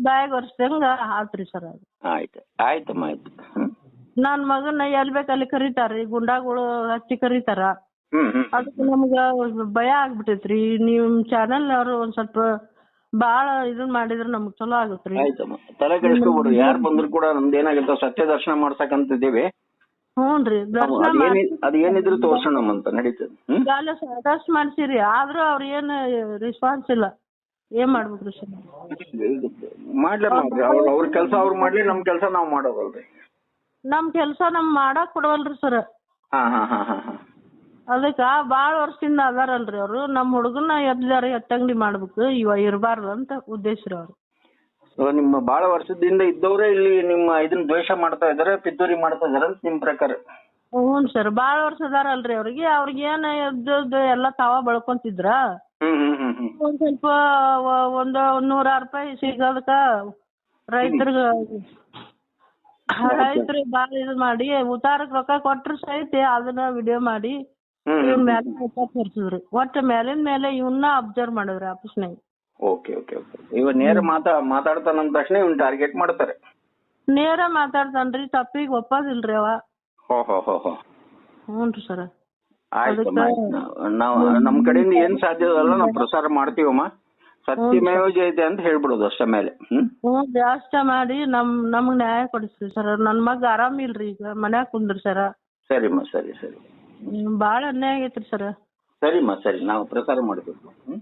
ಬಾಯಾಗ ವರ್ಷದಂಗ ಆತ್ರಿ ಸರ್ ಅದು. ಆಯ್ತು. ಆಯ್ತಮ್ಮ ಆಯ್ತು. ಹ್ಮ್. ನನ್ ಮಗನ ಎಲ್ ಬೇಕ್ ಅಲ್ಲಿ ಕರೀತಾರ್ರಿ ಗುಂಡಾಗಳು ಹಚ್ಚಿ ಕರೀತಾರ. ಹ್ಮ್ ಹ್ಮ್. ಅದಕ್ಕೆ ನಮ್ಗ ಭಯ ಆಗ್ಬಿಟ್ಟೈತ್ರಿ. ನಿಮ್ ಚಾನೆಲ್ ಅವ್ರು ಒಂದ್ ಸ್ವಲ್ಪ ಬಾಳ ಇದನ್ ಮಾಡಿದ್ರ ನಮ್ಗ್ ಚಲೋ ಆಗತ್ರಿ. ಆಯ್ತಮ್ಮ ತಲೆ ಕೆಡಿಸ್ಕೊಬಿಡ್ರಿ. ಯಾರು ಬಂದ್ರು ಕೂಡ ನಮ್ದು ಏನಾಗುತ್ತೆ ಸತ್ಯ ದರ್ಶನ ಮಾಡ್ಸಕಂತಿದ್ದೀವಿ ಹ್ಞೂನ್ರಿ ದರ್ಶನ ಅದ್ ಏನಿದ್ರು ತೋರ್ಸೋಣಮ್ಮಂತ ನಡೀತದೆ ಹ್ಮ್? ಸಾಕಷ್ಟು ಮಾಡ್ಸಿರಿ ಆದ್ರೂ ಅವ್ರ ಏನು ರೆಸ್ಪಾನ್ಸ್ ಇಲ್ಲ. ಏನ್ ಮಾಡ್ಬೇಕ್ರಿ ಸರ್ ಮಾಡ್ಲೇ ಮಾಡ್ರಿ ಅವ್ರ ಅವ್ರ ಕೆಲಸ ಅವ್ರು ಮಾಡ್ಲಿ ನಮ್ ಕೆಲಸ ನಾವ್ ಮಾಡೋದಲ್ರಿ ನಮ್ ಕೆಲ್ಸ ನಮ್ ಮಾಡಾಕ್ ಕೊಡವಲ್ರಿ ಸರ್ ಹಾ ಹಾ ಹಾ ಹಾ ಹಾ. ಅದಕ್ಕ ಬಾಳ ವರ್ಷದಿಂದ ಅದಾರಲ್ರಿ ಅವ್ರು ನಮ್ ಹುಡುಗನ ಎದ್ದಾರ ಎತ್ತಂಗಡಿ ಮಾಡ್ಬೇಕು ಇವ ಇರಬಾರ್ದು ಅಂತ ಉದ್ದೇಶ ರೀ ಅವ್ರು. ನಿಮ್ಮ ಬಹಳ ವರ್ಷದಿಂದ ಇದ್ದವರೇ ಇಲ್ಲಿ ನಿಮ್ಮ ಇದನ್ನ ದ್ವೇಷ ಮಾಡ್ತಾ ಇದಾರೆ ಪಿತೂರಿ ಮಾಡ್ತಾ ಇದಾರೆ ಅಂತ ನಿಮ್ ಪ್ರಕಾರ? ಹ್ಞೂ ಸರ್ ಬಾಳ ವರ್ಷ ಅದಾರಲ್ರಿ ಅವ್ರಿಗೆ. ಅವ್ರಿಗೆ ಏನ್ ಎಲ್ಲ ತಾವ ಬೆಳ್ಕೊಂತಿದ್ರ? ಹ್ಮ್ ಹ್ಮ್ ಹ್ಮ್ ಹ್ಮ್. ಒಂದ್ ಸ್ವಲ್ಪ ವ- ಒಂದ್ ನೂರಾರು ರೂಪಾಯಿ ಸಿಗೋದಕ್ಕ ರೈತರಿಗ ರೈತರು ಬಾಳ ಇದು ಮಾಡಿ ಉತ್ತಾರಕ್ ರೊಕ್ಕ ಕೊಟ್ರ ಸಹಿತ ಅದನ್ನ ವಿಡಿಯೋ ಮಾಡಿ ಹ್ಮ್ ಇವನ್ ಮೇಲೆ ತೋರ್ಸಿದ್ರಿ ಒಟ್ಟ ಮೇಲಿನ ಮೇಲೆ ಇವನ್ನ ಅಬ್ಸರ್ವ್ ಮಾಡಿದ್ರಿ ಆಫೀಸ್ನಾಗ. ಓಕೆ ಓಕೆ ಓಕೆ ಇವ ನೇರ ಮಾತಾ ಮಾತಾಡ್ತಾನ ಅಂದ ತಕ್ಷಣ ಇವ್ನ ಟಾರ್ಗೆಟ್ ಮಾಡ್ತಾರೆ. ನೇರ ಮಾತಾಡ್ತಾನ್ರಿ ತಪ್ಪಿಗೆ ಒಪ್ಪದಿಲ್ರಿ ಅವ. ಹೋ ಹೋ ಹೋ ಹೋ. ಹ್ಞೂನ್ರಿ ಸರ್. ಆಯ್ತಮ್ಮ ಆಯ್ತು. ನಾವು- ನಾವು ನಮ್ ಕಡೆಯಿಂದ ಏನ್ ಸಾಧ್ಯ ಅದಲ್ಲ ನಾವು ಪ್ರಸಾರ ಮಾಡ್ತೀವಮ್ಮ. ಸತ್ಯಮೇವ ಜಯತೆ ಅಂತ ಹೇಳ್ಬಿಡೋದು ಅಷ್ಟೇ ಮೇಲೆ. ಹ್ಮ್? ಜಾಸ್ತ ಮಾಡಿ ನಮ್ ನಮಗ್ ನ್ಯಾಯ ಕೊಡಿಸ್ರಿ ಸರ್. ನನ್ ಮಗ ಆರಾಮಿಲ್ರಿ ಈಗ ಮನ್ಯಾಗ ಕುಂದ್ರಿ ಸರ. ಸರಿಮ್ಮ ಸರಿ ಸರಿ. ಬಾಳ ಅನ್ಯಾಯ ಆಗೈತ್ರಿ ಸರ್. ಸರಿಮ್ಮ ಸರಿ. ನಾವು ಪ್ರಸಾರ ಮಾಡ್ತೀವಿ. ಹ್ಮ್?